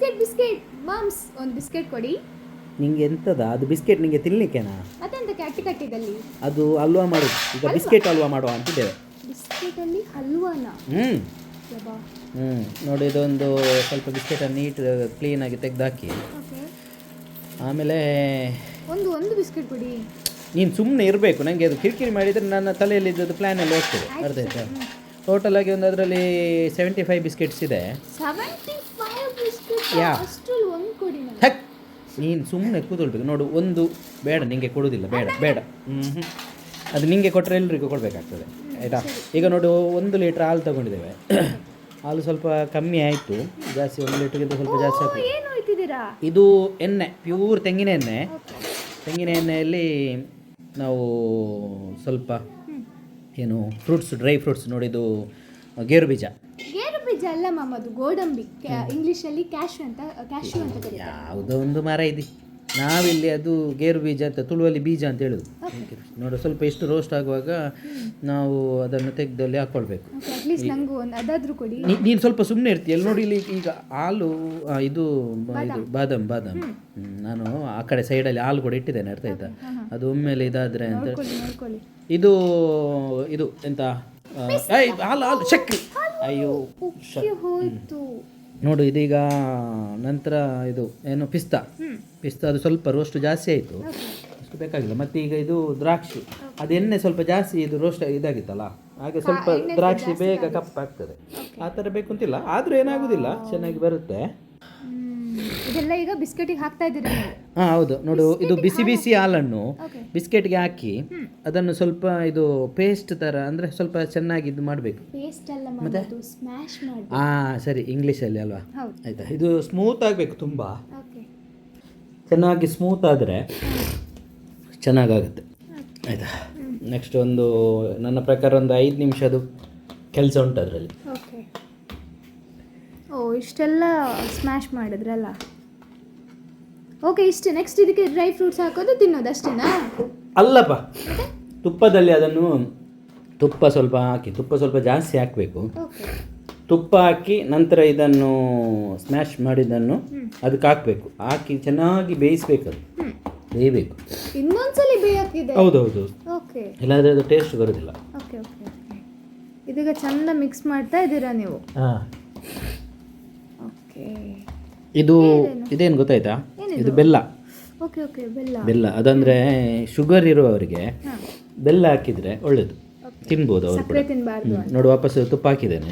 Biscuit biscuit ಮಾಮ್ಸ್ ಒಂದು biscuit ಕೊಡಿ. ನಿಂಗೆ ಎಂತದ? ಅದು ಬಿಸ್ಕೆಟ್ ನಿಂಗೆ ತಿನ್ಲಿಕ್ಕೆನಾ? ಮತ್ತೆಂತ ಕಟ್ಟಿ ಕಟ್ಟಿದಲ್ಲಿ? ಅದು ಹಲ್ವಾ ಮಾಡು ಈಗ ಬಿಸ್ಕೆಟ್ ಹಲ್ವಾ ಮಾಡುವ ಅಂತಿದ್ದೇವೆ. ಬಿಸ್ಕೆಟಲ್ಲಿ ಹಲ್ವಾನ? ಹ್ಞೂ ಯಬ್ಬಾ. ಹ್ಞೂ ನೋಡಿ ಇದೊಂದು ಸ್ವಲ್ಪ ಬಿಸ್ಕೆಟನ್ನು ನೀಟ್ ಕ್ಲೀನಾಗಿ ತೆಗ್ದು ಹಾಕಿ ಆಮೇಲೆ ಒಂದು ಒಂದು ಬಿಸ್ಕೆಟ್ ಕೊಡಿ. ನೀನು ಸುಮ್ಮನೆ ಇರಬೇಕು. ನನಗೆ ಅದು ಕಿರಿಕಿರಿ ಮಾಡಿದರೆ ನನ್ನ ತಲೆಯಲ್ಲಿ ಇದ್ದದ್ದು ಪ್ಲ್ಯಾನ್ ಎಲ್ಲ ಹೋಗ್ತದೆ. ಅರ್ಧ ಆಯ್ತಾ? ಟೋಟಲ್ ಆಗಿ ಒಂದು ಅದರಲ್ಲಿ ಸೆವೆಂಟಿ ಫೈವ್ ಬಿಸ್ಕೆಟ್ಸ್ ಇದೆ. ಸೆವೆಂಟಿ ಯಾ. ಹಕ್ ನೀನು ಸುಮ್ಮನೆ ಕೂತ್ಕೊಳ್ಬೇಕು. ನೋಡು ಒಂದು ಬೇಡ ನಿಂಗೆ ಕೊಡೋದಿಲ್ಲ ಬೇಡ ಬೇಡ. ಹ್ಞೂ ಅದು ನಿಂಗೆ ಕೊಟ್ಟರೆ ಎಲ್ರಿಗೂ ಕೊಡಬೇಕಾಗ್ತದೆ. ಆಯಿತಾ? ಈಗ ನೋಡು ಒಂದು ಲೀಟ್ರ್ ಹಾಲು ತಗೊಂಡಿದ್ದೇವೆ. ಹಾಲು ಸ್ವಲ್ಪ ಕಮ್ಮಿ ಆಯಿತು. ಜಾಸ್ತಿ ಒಂದು ಲೀಟ್ರಿಗಿಂತ ಸ್ವಲ್ಪ ಜಾಸ್ತಿ ಆಯಿತು ಇದು ಎಣ್ಣೆ ಪ್ಯೂರ್ ತೆಂಗಿನ ಎಣ್ಣೆ. ತೆಂಗಿನ ಎಣ್ಣೆಯಲ್ಲಿ ನಾವು ಸ್ವಲ್ಪ ಏನು ಫ್ರೂಟ್ಸ್ ಡ್ರೈ ಫ್ರೂಟ್ಸ್ ನೋಡಿದ್ದು ಗೇರು ಬೀಜ ಬೀಜ ಅಲ್ಲ ಅದು ಗೋಡಂಬಿ ಇಂಗ್ಲಿಷಲ್ಲಿ ಕ್ಯಾಶು ಅಂತ ಕ್ಯಾಶು ಅಂತ ಕರೀತಾರೆ. ಯಾವುದೋ ಒಂದು ಮರ ಇದೆ. ನಾವಿಲ್ಲಿ ಅದು ಗೇರು ಬೀಜ ಅಂತ ತುಳುವಲ್ಲಿ ಬೀಜ ಅಂತ ಹೇಳುದು. ನೋಡು ಸ್ವಲ್ಪ ಇಷ್ಟು ರೋಸ್ಟ್ ಆಗುವಾಗ ನಾವು ಅದನ್ನು ತೆಗೆದಲ್ಲಿ ಹಾಕೊಳ್ಬೇಕು. ಅಟ್ಲೀಸ್ಟ್ ನಂಗೂ ಒಂದು ಅದಾದ್ರೂ ಕೊಡಿ. ನೀ- ನೀನು ಸ್ವಲ್ಪ ಸುಮ್ಮನೆ ಇರ್ತೀಯ ಎಲ್ಲಿ ನೋಡಿ ಇಲ್ಲಿ ಈಗ ಹಾಲು ಆ, ಇದು ಬ- ಇದು ಬಾದಾಮ್. ಬಾದಾಮ್ ಹ್ಮ್, ನಾನು ಆ ಕಡೆ ಸೈಡಲ್ಲಿ ಹಾಲು ಕೂಡ ಇಟ್ಟಿದ್ದೇನೆ ಅರ್ಥ ಆಯ್ತಾ? ಅದು ಒಮ್ಮೆಲೆ ಇದಾದ್ರೆ ಅಂತ. ನೋಡ್ಕೊಳ್ಳಿ ನೋಡ್ಕೊಳ್ಳಿ. ಇದು ಇದು ಎಂತ? ಏಯ್, ಹಾಲು ಹಾಲು ಶಕ್ರಿ ಅಯ್ಯೋ ಹೋಯ್ತು. ನೋಡು ಇದೀಗ ನಂತರ ಇದು ಏನು ಪಿಸ್ತಾ. ಪಿಸ್ತಾ ಅದು ಸ್ವಲ್ಪ ರೋಸ್ಟ್ ಜಾಸ್ತಿ ಆಯಿತು. ಅಷ್ಟು ಬೇಕಾಗಿಲ್ಲ. ಮತ್ತೆ ಈಗ ಇದು ದ್ರಾಕ್ಷಿ. ಅದು ಎಣ್ಣೆ ಸ್ವಲ್ಪ ಜಾಸ್ತಿ ಇದು ರೋಸ್ಟ್ ಇದಾಗಿತ್ತಲ್ಲ? ಹಾಗೆ ಸ್ವಲ್ಪ ದ್ರಾಕ್ಷಿ ಬೇಗ ಕಪ್ಪಾಗ್ತದೆ. ಆ ಥರ ಬೇಕು ಅಂತಿಲ್ಲ. ಆದರೂ ಏನಾಗೋದಿಲ್ಲ. ಚೆನ್ನಾಗಿ ಬರುತ್ತೆ. ಇದೆಲ್ಲ ಈಗ ಬಿಸ್ಕೆಟಿಗೆ ಹಾಕ್ತಾ ಇದ್ದೀರಿ ನೀವು. ಹಾಂ ಹೌದು. ನೋಡು ಇದು ಬಿಸಿ ಬಿಸಿ ಹಾಲನ್ನು ಬಿಸ್ಕೆಟ್ಗೆ ಹಾಕಿ ಅದನ್ನು ಸ್ವಲ್ಪ ಇದು ಪೇಸ್ಟ್ ಥರ ಅಂದರೆ ಸ್ವಲ್ಪ ಚೆನ್ನಾಗಿ ಇದು ಮಾಡಬೇಕು. ಪೇಸ್ಟ್ ಎಲ್ಲ ಮಾಡೋದು ಸ್ಮ್ಯಾಶ್ ಮಾಡಿ ಹಾಂ ಸರಿ ಇಂಗ್ಲೀಷಲ್ಲಿ ಅಲ್ವಾ? ಹೌದು. ಆಯಿತಾ? ಇದು ಸ್ಮೂತ್ ಆಗಬೇಕು ತುಂಬ. ಓಕೆ ಚೆನ್ನಾಗಿ ಸ್ಮೂತ್ ಆದರೆ ಚೆನ್ನಾಗಾಗುತ್ತೆ. ಆಯಿತಾ? ನೆಕ್ಸ್ಟ್ ಒಂದು ನನ್ನ ಪ್ರಕಾರ ಒಂದು ಐದು ನಿಮಿಷದು ಕೆಲಸ ಉಂಟು ಅದರಲ್ಲಿ. ಓಕೆ ಓ ಇಷ್ಟೆಲ್ಲ ಸ್ಮ್ಯಾಶ್ ಮಾಡಿದ್ರಲ್ಲ? ಓಕೆ ಇಷ್ಟೇ. ನೆಕ್ಸ್ಟ್ ಇದಕ್ಕೆ ಡ್ರೈ ಫ್ರೂಟ್ಸ್ ಹಾಕೋದು ತಿನ್ನೋದು ಅಷ್ಟೇನಾ? ಅಲ್ಲಪ್ಪ ತುಪ್ಪದಲ್ಲಿ ಅದನ್ನು ತುಪ್ಪ ಸ್ವಲ್ಪ ಹಾಕಿ ತುಪ್ಪ ಸ್ವಲ್ಪ ಜಾಸ್ತಿ ಹಾಕಬೇಕು. ತುಪ್ಪ ಹಾಕಿ ನಂತರ ಇದನ್ನು ಸ್ಮ್ಯಾಶ್ ಮಾಡಿದ್ದನ್ನು ಅದಕ್ಕೆ ಹಾಕಬೇಕು. ಹಾಕಿ ಚೆನ್ನಾಗಿ ಬೇಯಿಸ್ಬೇಕು ಅದು. ಬೇಯಬೇಕು. ಇನ್ನೊಂದ್ಸಲಿ ಬೇಯಕ್ಕಿದೆ ಹೌದೌದು. ಓಕೆ. ಇಲ್ಲಾಂದರೆ ಅದು ಟೇಸ್ಟ್ ಬರೋದಿಲ್ಲ. Okay okay okay. ಇದೀಗ ಚಂದ ಮಿಕ್ಸ್ ಮಾಡ್ತಾ ಇದ್ದೀರಾ ನೀವು? ಹಾಂ. ಓಕೆ. ಇದು ಇದೇನು ಗೊತ್ತಾಯ್ತಾ? ಇದು ಬೆಲ್ಲ. ಓಕೆ ಓಕೆ ಬೆಲ್ಲ. ಬೆಲ್ಲ. ಅದಂದ್ರೆ ಶುಗರ್ ಇರುವವರಿಗೆ ಬೆಲ್ಲ ಹಾಕಿದ್ರೆ ಒಳ್ಳೇದು. ತಿನ್ಬೋದು ಅವರು ಕೂಡ. ಸಕ್ಕರೆ ಹ್ಮ್. ನೋಡು ವಾಪಸ್ ತುಪ್ಪ ಹಾಕಿದ್ದೇನೆ.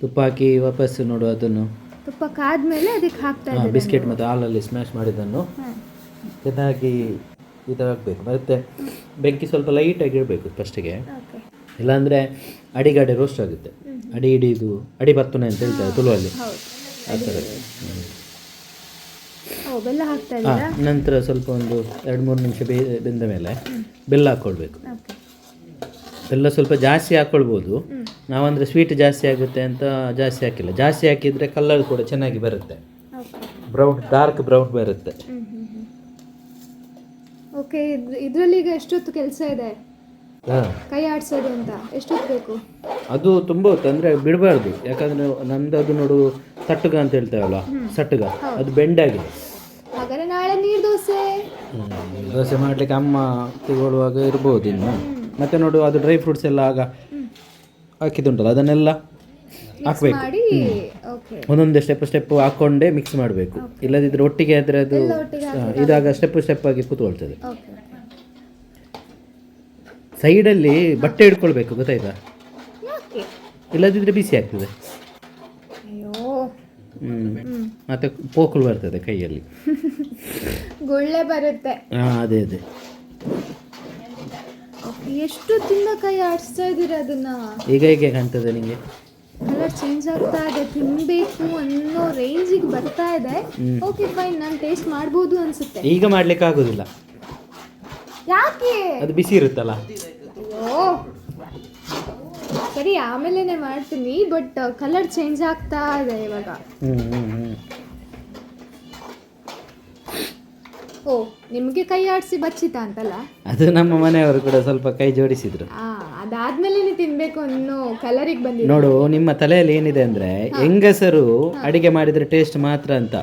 ತುಪ್ಪ ಹಾಕಿ ವಾಪಸ್ ನೋಡು ಅದನ್ನು. ತುಪ್ಪ ಕಾದ್ಮೇಲೆ ಅದಕ್ಕೆ ಹಾಕ್ತಾ ಹಾ, ಇದ್ದೀರಾ ಬಿಸ್ಕೆಟ್ ಮತ್ತು ಹಾಲಲ್ಲಿ ಸ್ಮ್ಯಾಶ್ ಮಾಡಿದ್ದನ್ನು. ಹಾಂ. ಚೆನ್ನಾಗಿ ಈ ಥರ ಹಾಕಬೇಕು ಮತ್ತೆ ಬೆಂಕಿ ಸ್ವಲ್ಪ ಲೈಟಾಗಿ ಇಡಬೇಕು ಫಸ್ಟಿಗೆ ಓಕೆ. ಇಲ್ಲಾಂದರೆ ಅಡಿಗಡೆ ರೋಸ್ಟ್ ಆಗುತ್ತೆ. ಅಡಿ ಹಿಡಿದು ಅಡಿ ಬತ್ತನೆ ಅಂತ ಹೇಳ್ತಾರೆ ತುಳುವಲ್ಲಿ. ಹೌದು. ಆ ಥರ. ಬೆಲ್ಲ ಹಾಕ್ತಾ ಹಾಂ ನಂತರ ಸ್ವಲ್ಪ ಒಂದು ಎರಡು ಮೂರು ನಿಮಿಷ ಬೇ ಬೆಂದ ಮೇಲೆ ಬೆಲ್ಲ ಹಾಕ್ಕೊಳ್ಬೇಕು. ಬೆಲ್ಲ ಸ್ವಲ್ಪ ಜಾಸ್ತಿ ಹಾಕ್ಕೊಳ್ಬೋದು. ನಾವಂದರೆ ಸ್ವೀಟ್ ಜಾಸ್ತಿ ಆಗುತ್ತೆ ಅಂತ ಜಾಸ್ತಿ ಹಾಕಿಲ್ಲ. ಜಾಸ್ತಿ ಹಾಕಿದರೆ ಕಲರ್ ಕೂಡ ಚೆನ್ನಾಗಿ ಬರುತ್ತೆ. ಬ್ರೌನ್ ಡಾರ್ಕ್ ಬ್ರೌನ್ ಬರುತ್ತೆ. ಓಕೆ ಇದರಲ್ಲಿ ಈಗ ಎಷ್ಟೊತ್ತು ಕೆಲಸ ಇದೆ? ಕೈ ಆಡಿಸೋದು ಅಂತ. ಎಷ್ಟೊತ್ತು ಬೇಕು? ಅದು ತುಂಬ ಹೊತ್ತು ಅಂದರೆ ಬಿಡಬಾರ್ದು. ಯಾಕಂದರೆ ನಮ್ದು ಅದು ನೋಡು ತಟ್ಟುಗ ಅಂತ ಹೇಳ್ತೇವಲ್ಲ ಸಟ್ಟುಗ. ಅದು ಬೆಂಡಾಗಿದೆ ಹಾಗಾದ್ರೆ ನಾಳೆ ನೀರು ದೋಸೆ. ದೋಸೆ ಮಾಡಲಿಕ್ಕೆ ಅಮ್ಮ ತಗೊಳ್ಳುವಾಗ ಇರ್ಬೋದು ಇನ್ನು. ಮತ್ತೆ ನೋಡು ಅದು ಡ್ರೈ ಫ್ರೂಟ್ಸ್ ಎಲ್ಲ ಆಗ ಹಾಕಿದುಂಟಲ್ಲ ಅದನ್ನೆಲ್ಲ ಹಾಕ್ಬೇಕು. ಒಂದೊಂದು ಸ್ಟೆಪ್ ಸ್ಟೆಪ್ ಹಾಕೊಂಡೆ ಮಿಕ್ಸ್ ಮಾಡಬೇಕು. ಇಲ್ಲದಿದ್ರೆ ಒಟ್ಟಿಗೆ ಆದರೆ ಅದು ಇದಾಗ ಸ್ಟೆಪ್ ಸ್ಟೆಪ್ ಆಗಿ ಕೂತ್ಕೊಳ್ತದೆ ಸೈಡಲ್ಲಿ ಬಟ್ಟೆ ಹಿಡ್ಕೊಳ್ಬೇಕು ಗೊತ್ತಾಯ್ತಾ? ಇಲ್ಲದಿದ್ರೆ ಬಿಸಿ ಆಗ್ತದೆ. ಮತ್ತೆ ಪೋಕುಳು ಬರ್ತದೆ ಕೈಯಲ್ಲಿ. ಗುಳ್ಳೆ ಬರುತ್ತೆ. ಹಾ ಅದೇ ಅದೇ. ಎಷ್ಟು ತಿಂದ ಕೈ ಆಡಿಸ್ತಾ ಇದ್ದೀರಾ ಅದನ್ನ? ಈಗ ಹೇಗೆ ಕಾಣ್ತದೆ ನಿಮಗೆ ಕಲರ್ ಚೇಂಜ್ ಆಗ್ತಾ ಇದೆ ತಿನ್ಬೇಕು ಅನ್ನೋ ರೇಂಜಿಗೆ ಬರ್ತಾ ಇದೆ. ಓಕೆ ಫೈನ್ ನಾನು ಟೇಸ್ಟ್ ಮಾಡ್ಬೋದು ಅನ್ಸುತ್ತೆ. ಈಗ ಮಾಡ್ಲಿಕ್ಕೆ ಆಗೋದಿಲ್ಲ. ಯಾಕೆ? ಅದು ಬಿಸಿ ಇರುತ್ತಲ್ಲ. ಅಯ್ಯೋ ಸರಿ ಆಮೇಲೆನೆ ಮಾಡ್ತೀನಿ ಬಟ್ ಕಲರ್ ಚೇಂಜ್ ಆಗ್ತಾ ಇದೆ ಇವಾಗ. ಓ ನಿಮಗೆ ಕೈ ಆಡಿಸಿ ಬಚ್ಚಿತ ಅಂತಲ್ಲ? ಅದು ನಮ್ಮ ಮನೆಯವರು ಕೂಡ ಸ್ವಲ್ಪ ಕೈ ಜೋಡಿಸಿದ್ರು. ಅದಾದ್ಮೇಲೆ ತಿನ್ಬೇಕು ಅನ್ನೋ ಕಲರಿಗೆ ಬಂದಿದೆ ನೋಡು ನಿಮ್ಮ ತಲೆಯಲ್ಲಿ ಏನಿದೆ ಅಂದ್ರೆ ಹೆಂಗಸರು ಅಡಿಗೆ ಮಾಡಿದ್ರೆ ಟೇಸ್ಟ್ ಮಾತ್ರ ಅಂತ.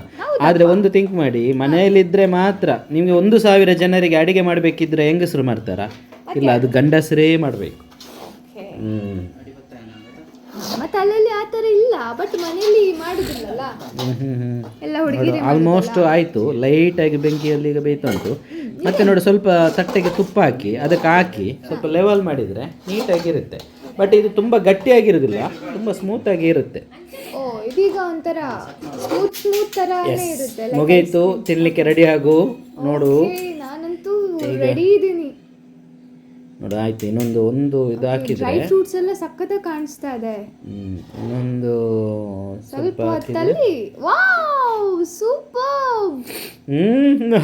ಆದ್ರೆ ಒಂದು ಥಿಂಕ್ ಮಾಡಿ ಮನೆಯಲ್ಲಿದ್ರೆ ಮಾತ್ರ ನಿಮ್ಗೆ ಒಂದು ಸಾವಿರ ಜನರಿಗೆ ಅಡಿಗೆ ಮಾಡ್ಬೇಕಿದ್ರೆ ಹೆಂಗಸರು ಮಾಡ್ತಾರಾ? ಇಲ್ಲ ಅದು ಗಂಡಸರೇ ಮಾಡ್ಬೇಕು. ನಮ್ಮ ತಲೆಯಲ್ಲಿ ಆ ಥರ ಇಲ್ಲ ಬಟ್ ಮನೆಯಲ್ಲಿ ಮಾಡುದಿಲ್ಲಲ್ಲ? ಎಲ್ಲ ಹುಡುಗಿ ಆಲ್ಮೋಸ್ಟ್ ಆಯ್ತು. ಲೈಟ್ ಆಗಿ ಬೆಂಕಿಯಲ್ಲಿ ಈಗ ಬೇಯ್ತಾ ಉಂಟು ಮತ್ತೆ ನೋಡಿ ಸ್ವಲ್ಪ ತಟ್ಟೆಗೆ ತುಪ್ಪ ಹಾಕಿ ಅದಕ್ಕೆ ಹಾಕಿ ಸ್ವಲ್ಪ ಲೆವೆಲ್ ಮಾಡಿದ್ರೆ ನೀಟಾಗಿರುತ್ತೆ. ಬಟ್ ಇದು ತುಂಬಾ ಗಟ್ಟಿಯಾಗಿರೋದಿಲ್ಲ ತುಂಬಾ ಸ್ಮೂತ್ ಆಗಿ ಇರುತ್ತೆ. ಓ ಇದೀಗ ಒಂಥರ ಸ್ಮೂತ್ ಸ್ಮೂತ್ ತರಾನೇ ಇರುತ್ತೆ ಮುಗೀತು ತಿನ್ಲಿಕ್ಕೆ ರೆಡಿ ಆಗು ನೋಡು. ನಾನಂತೂ ರೆಡಿ ನೋಡು ಆಯ್ತು ಇನ್ನೊಂದು ಒಂದು ಇದು ಹಾಕಿದ್ರೆ. ಡ್ರೈ ಫ್ರೂಟ್ಸ್ ಎಲ್ಲ ಸಕ್ಕತ್ತ ಕಾಣಿಸ್ತಾ ಇದೆ. ಹ್ಮ್, ಇನ್ನೊಂದು ಸ್ವಲ್ಪ ಹೊತ್ತಲ್ಲಿ ವಾವ್ ಸೂಪರ್. ಹ್ಮ್.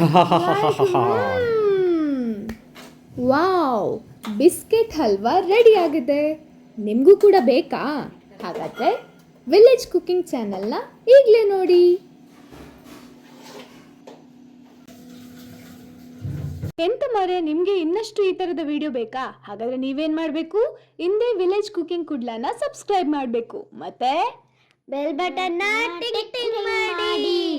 ವಾವ್ ಬಿಸ್ಕೆಟ್ ಹಲ್ವಾ ರೆಡಿ ಆಗಿದೆ. ನಿಮಗೂ ಕೂಡ ಬೇಕಾ? ಹಾಗಾದ್ರೆ ವಿಲೇಜ್ ಕುಕಿಂಗ್ ಚಾನೆಲ್ನ ಈಗಲೇ ನೋಡಿ. ಎಂತ ಮರೆ ನಿಮಗೆ ಇನ್ನಷ್ಟು ಈ ಥರದ ವಿಡಿಯೋ ಬೇಕಾ? ಹಾಗಾದ್ರೆ ನೀವೇನ್ ಮಾಡಬೇಕು? ಹಿಂದೆ ವಿಲೇಜ್ ಕುಕಿಂಗ್ ಕುಡ್ಲಾನ ಸಬ್ಸ್ಕ್ರೈಬ್ ಮಾಡಬೇಕು. ಮತ್ತೆ ಬೆಲ್ ಬಟನ್ ಟಿಕ್ ಮಾಡಿ.